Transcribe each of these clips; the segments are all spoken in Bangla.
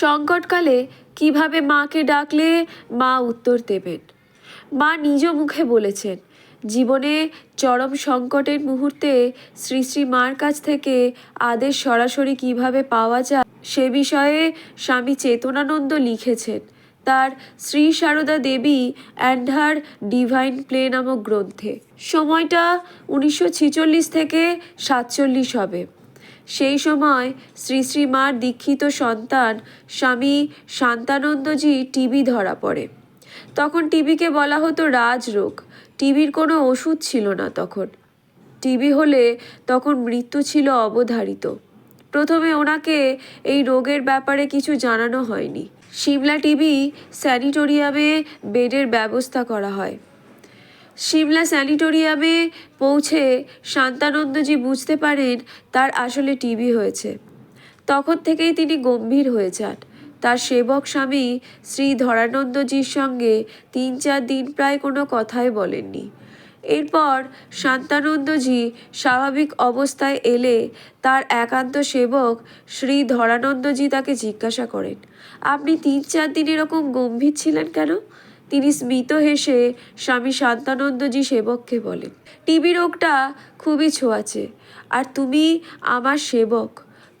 সংকটকালে কীভাবে মাকে ডাকলে মা উত্তর দেবেন? মা নিজ মুখে বলেছেন, জীবনে চরম সংকটের মুহূর্তে শ্রী শ্রী মার কাছ থেকে আদেশ সরাসরি কীভাবে পাওয়া যায় সে বিষয়ে স্বামী চেতনানন্দ লিখেছেন। তার Shri Sarada Devi and her divine play নামক গ্রন্থে। সময়টা উনিশশো থেকে সাতচল্লিশ হবে। সেই সময় শ্রী শ্রী মার দীক্ষিত সন্তান স্বামী শান্তানন্দজি টিবি ধরা পড়ে। তখন টিবিকে বলা হতো রাজরোগ। টিবির কোনো ওষুধ ছিল না তখন। টিবি হলে তখন মৃত্যু ছিল অবধারিত। প্রথমে ওনাকে এই রোগের ব্যাপারে কিছু জানানো হয়নি। সিমলা টিবি স্যানিটোরিয়ামে বেডের ব্যবস্থা করা হয়। সিমলা স্যানিটোরিয়ামে পৌঁছে শান্তানন্দজি বুঝতে পারেন তার আসলে টিবি হয়েছে। তখন থেকেই তিনি গম্ভীর হয়ে যান। তার সেবক স্বামী শ্রী ধরানন্দজির সঙ্গে তিন চার দিন প্রায় কোনো কথাই বলেননি। এরপর শান্তানন্দজি স্বাভাবিক অবস্থায় এলে তার একান্ত সেবক শ্রী ধরানন্দজি তাকে জিজ্ঞাসা করেন, আপনি তিন চার দিন এরকম গম্ভীর ছিলেন কেন? তিনি স্মিত হেসে স্বামী শান্তানন্দজি সেবককে বলেন টিবি রোগটা খুবই ছোঁয়াচে, আর তুমি আমার সেবক,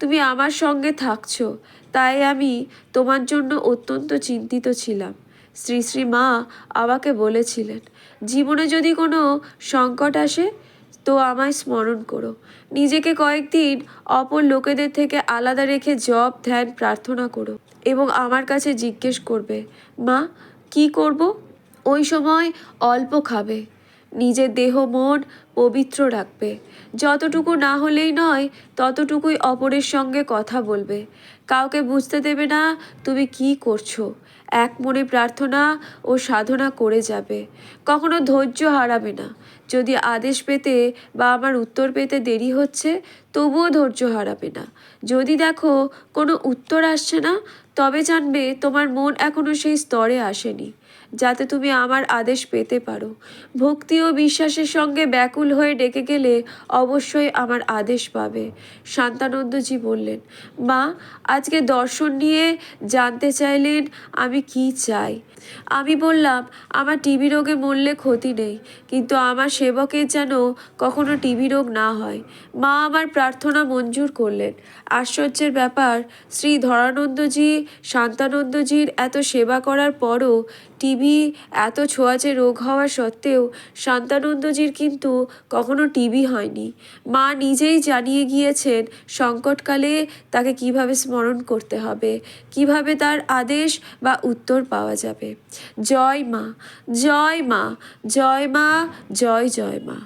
তুমি আমার সঙ্গে থাকছো, তাই আমি তোমার জন্য অত্যন্ত চিন্তিত ছিলাম। শ্রী শ্রী মা আমাকে বলেছিলেন, জীবনে যদি কোনো সংকট আসে, তো আমায় স্মরণ করো। নিজেকে কয়েকদিন অপর লোকেদের থেকে আলাদা রেখে জপ, ধ্যান, প্রার্থনা করো এবং আমার কাছে জিজ্ঞেস করবে, মা কি করব? ওই সময় অল্প খাবে। নিজের দেহ মন পবিত্র রাখবে। যতটুকু না হলেই নয়, ততটুকুই অপরের সঙ্গে কথা বলবে। কাউকে বুঝতে দেবে না তুমি কি করছ। এক মনে প্রার্থনা ও সাধনা করে যাবে। কখনো ধৈর্য হারাবে না। যদি আদেশ পেতে বা আমার উত্তর পেতে দেরি হচ্ছে, তবুও ধৈর্য হারাবে না। যদি দেখো কোনো উত্তর আসছে না তবে জানবে তোমার মন এখনও সেই স্তরে আসেনি। যাতে তুমি আমার আদেশ পেতে পারো। ভক্তি ও বিশ্বাসের সঙ্গে ব্যাকুল হয়ে ডেকে গেলে অবশ্যই আমার আদেশ পাবে। শান্তানন্দজি বললেন, মা, আজকে দর্শন নিয়ে জানতে চাইলেন আমি কি চাই? আমি বললাম, আমার টিবি রোগে মরলে ক্ষতি নেই, কিন্তু আমার সেবকের যেন কখনো টিবি রোগ না হয়। মা আমার প্রার্থনা মঞ্জুর করলেন। আশ্চর্যের ব্যাপার, শ্রী ধরানন্দজি, শান্তানন্দজির এত সেবা করার পরও টিবি এত ছোঁয়াচে রোগ হওয়া সত্ত্বেও শান্তানন্দজির কিন্তু কখনো টিবি হয়নি। মা নিজেই জানিয়ে গিয়েছেন সংকটকালে তাকে কীভাবে স্মরণ করতে হবে, কীভাবে তার আদেশ বা উত্তর পাওয়া যাবে। জয় মা জয় মা জয় মা, জয় জয় মা।